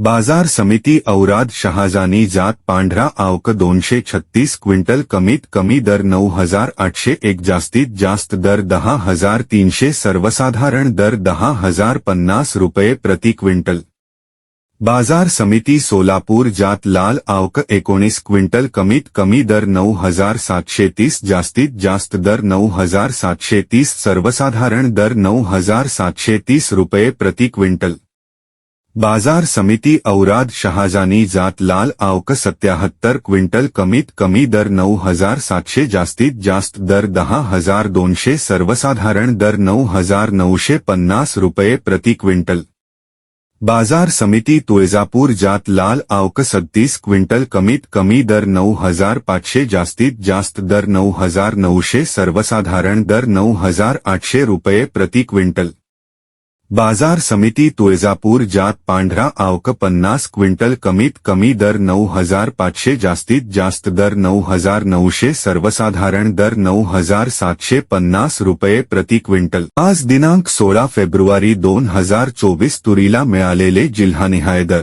बाज़ार समिती औराद शहाजानी जात पांढरा आवक दोनशे छत्तीस क्विंटल कमीत कमी दर नऊ हज़ार आठशे एक जास्तीत जास्त दर दहा हज़ार तीनशे सर्वसाधारण दर दहा हज़ार पन्नास रुपये प्रति क्विंटल. बाज़ार समिती सोलापूर जात लाल आवक एकोणीस क्विंटल कमीत कमी दर नऊ हज़ार सातशे तीस जास्तीत जास्त दर नऊ हज़ार सातशे तीस सर्वसाधारण दर नऊ हज़ार सातशे तीस रुपये प्रति क्विंटल. बाज़ार समिती औराद शहाजानी जात लाल आवक सत्याहत्तर क्विंटल कमीत कमी दर नऊ हज़ार सातशे जास्तीत जास्त दर दहा हज़ार दोनशे सर्वसाधारण दर नऊ हज़ार नऊशे पन्नास रुपये प्रति क्विंटल। बाज़ार समिती तुळजापूर जात लाल आवक सत्तीस क्विंटल कमीत कमी दर नऊ हज़ार पाचशे जास्तीत जास्त दर नऊ हज़ार नऊशे सर्वसाधारण दर नऊ हज़ार आठशे रुपये प्रति क्विंटल। बाजार समिती तुळजापूर जात पांढरा आवक पन्नास क्विंटल कमीत कमी दर नऊ हजार पाचशे जास्तीत जास्त दर नऊ हजार नऊशे सर्वसाधारण दर नऊ हजार सातशे पन्नास रुपये प्रति क्विंटल. आज दिनांक सोळा फेब्रुवारी दोन हजार चोवीस तुरीला मिळालेले जिल्हानिहाय दर.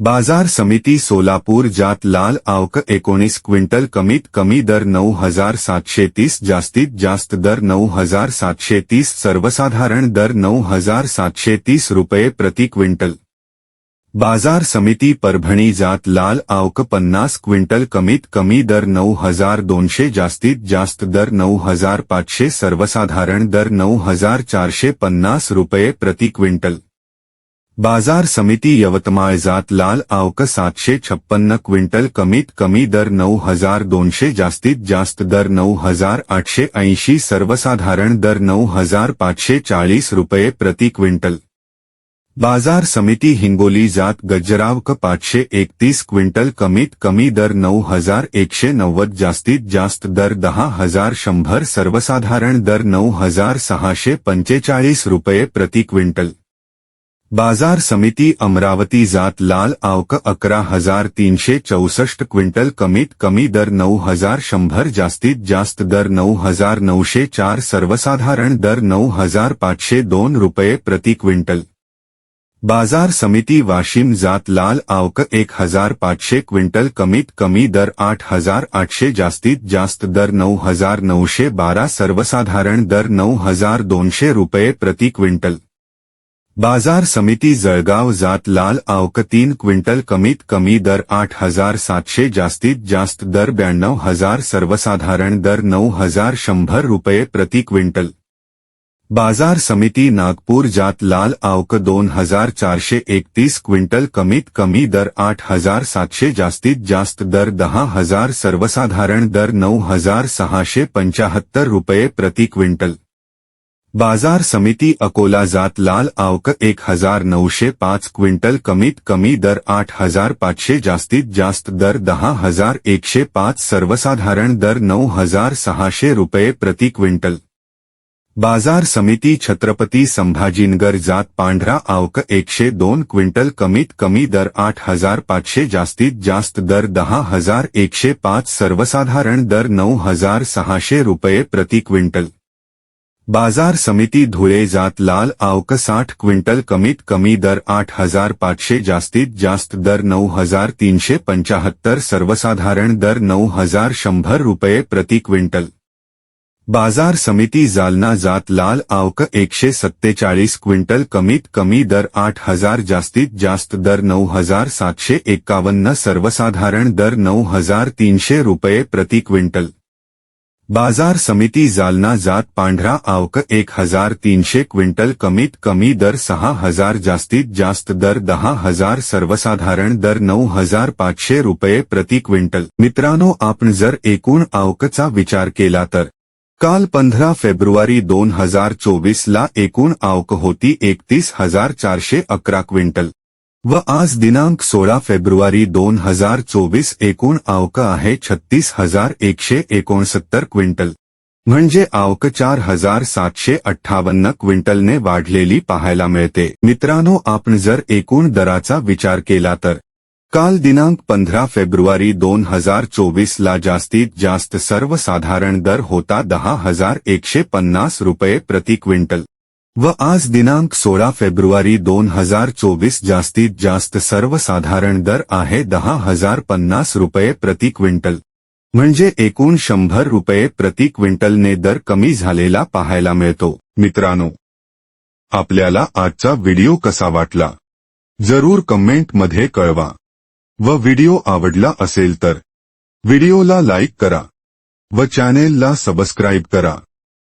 बाज़ार समिती सोलापूर जात लाल आवक एकोणीस क्विंटल कमीत कमी दर नऊ हज़ार सातशे तीस जास्तीत जास्त दर नऊ हज़ार सातशे तीस सर्वसाधारण दर नऊ हज़ार सातशे तीस रुपये प्रति क्विंटल. बाज़ार समिती परभणी जात लाल आवक पन्नास क्विंटल कमीत कमी दर नऊ हज़ार दोनशे जास्तीत जास्त दर नऊ हज़ार पाचशे सर्वसाधारण दर नऊ हज़ार चारशे पन्नास रुपये प्रति क्विंटल. बाज़ार समिती यवतमाळ जात लाल आवक सातशे छप्पन्न क्विंटल कमीत कमी दर नऊ हज़ार दोनशे जास्तीत जास्त दर नऊ हज़ार आठशे ऐंशी सर्वसाधारण दर नऊ हज़ार पाचशे चाळीस रुपये प्रति क्विंटल. बाज़ार समिती हिंगोली जात गज्जरावक पाचशे एकतीस क्विंटल कमीत कमी दर नऊ हज़ार एकशे नव्वद जास्तीत जास्त दर दहा हज़ार शंभर सर्वसाधारण दर नऊ हज़ार सहाशे पंचेचाळीस रुपये प्रति क्विंटल. बाज़ार समिती अमरावती जात लाल आवक अकरा हज़ार तीनशे चौसष्ट क्विंटल कमीत कमी दर नऊ हज़ार शंभर जास्तीत जास्त दर नऊ हज़ार नऊशे चार सर्वसाधारण दर नऊ हज़ार पाचशे दोन रुपये प्रति क्विंटल. बाज़ार समिती वाशिम जात लाल आवक एक हज़ार पाचशे क्विंटल कमीत कमी दर आठ हज़ार आठशे जास्तीत जास्त दर नऊ हज़ार नऊशे बारा सर्वसाधारण दर नऊ हज़ार दोनशे रुपये प्रति क्विंटल. बाजार समिती जळगाव जात लाल आवक तीन क्विंटल कमीत कमी दर आठ हजार सातशे जास्तीत जास्त दर ब्याण्णव हजार सर्वसाधारण दर नऊ हजार शंभर रुपये प्रति क्विंटल. बाजार समिती नागपूर जात लाल आवक दोन हजार चारशे एकतीस क्विंटल कमीत कमी दर आठ हजार सातशे जास्तीत जास्त दर दहा हजार सर्वसाधारण दर नऊ हजार सहाशे पंचाहत्तर रुपये प्रति क्विंटल. बाज़ार समिती अकोला जात लाल आवक एक हज़ार नऊशे पाच क्विंटल कमीत कमी दर आठ हज़ार पाचशे जास्तीत जास्त दर दहा हज़ार एकशे पाच सर्वसाधारण दर नऊ हज़ार सहाशे रुपये प्रति क्विंटल. बाज़ार समिती छत्रपती संभाजीनगर जात पांढरा आवक एकशे दोन क्विंटल कमीत कमी दर आठ हज़ार पाचशे जास्तीत जास्त दर दहा हज़ार एकशे पाच सर्वसाधारण दर नऊ हज़ार सहाशे रुपये प्रति क्विंटल. बाज़ार समिती धुळे जात लाल आवक साठ क्विंटल कमीत कमी दर आठ हज़ार पाचशे जास्तीत जास्त दर नऊ हज़ार तीनशे पंचाहत्तर सर्वसाधारण दर नऊ हज़ार शंभर रुपये प्रति क्विंटल. बाज़ार समिती जालना जात लाल आवक एकशे सत्तेचाळीस क्विंटल कमीत कमी दर आठ हज़ार जास्तीत जास्त दर नऊ हज़ार सातशे एकावन्न सर्वसाधारण दर नऊ हज़ार तीनशे रुपये प्रति क्विंटल. बाजार समिती जालना जात पांढरा आवक एक हजार तीनशे क्विंटल कमीत कमी दर सहा हजार जास्तीत जास्त दर दहा हजार सर्वसाधारण दर नऊ हजार पाचशे रुपये प्रति क्विंटल. मित्रांनो आपण जर एकूण आवकचा विचार केला तर काल पंधरा फेब्रुवारी दोन हजार चोवीसला एकूण आवक होती एकतीस हजार चारशे अकरा क्विंटल. व आज दिनांक सोळा फेब्रुवारी दोन हजार चोवीस एकूण आवक आहे छत्तीस हजार एकशे एकोणसत्तर क्विंटल. म्हणजे आवक चार हजार सातशे अठ्ठावन्न क्विंटलने वाढलेली पाहायला मिळते. मित्रांनो आपण जर एकूण दराचा विचार केला तर काल दिनांक पंधरा फेब्रुवारी दोन हजार चोवीस ला जास्तीत जास्त सर्वसाधारण दर होता दहा हजार एकशे पन्नास रुपये प्रति क्विंटल. व आज दिनांक सोळा फेब्रुवारी दोन हजार चोवीस जास्तीत जास्त सर्वसाधारण दर आहे दहा हजार पन्नास रुपये प्रति क्विंटल. म्हणजे एकूण शंभर रुपये प्रति क्विंटलने दर कमी झालेला पाहायला मिळतो. मित्रांनो आपल्याला आजचा व्हिडिओ कसा वाटला? जरूर कमेंटमध्ये कळवा. व व्हिडिओ आवडला असेल तर व्हिडिओला लाईक करा. व चॅनेलला सबस्क्राईब करा.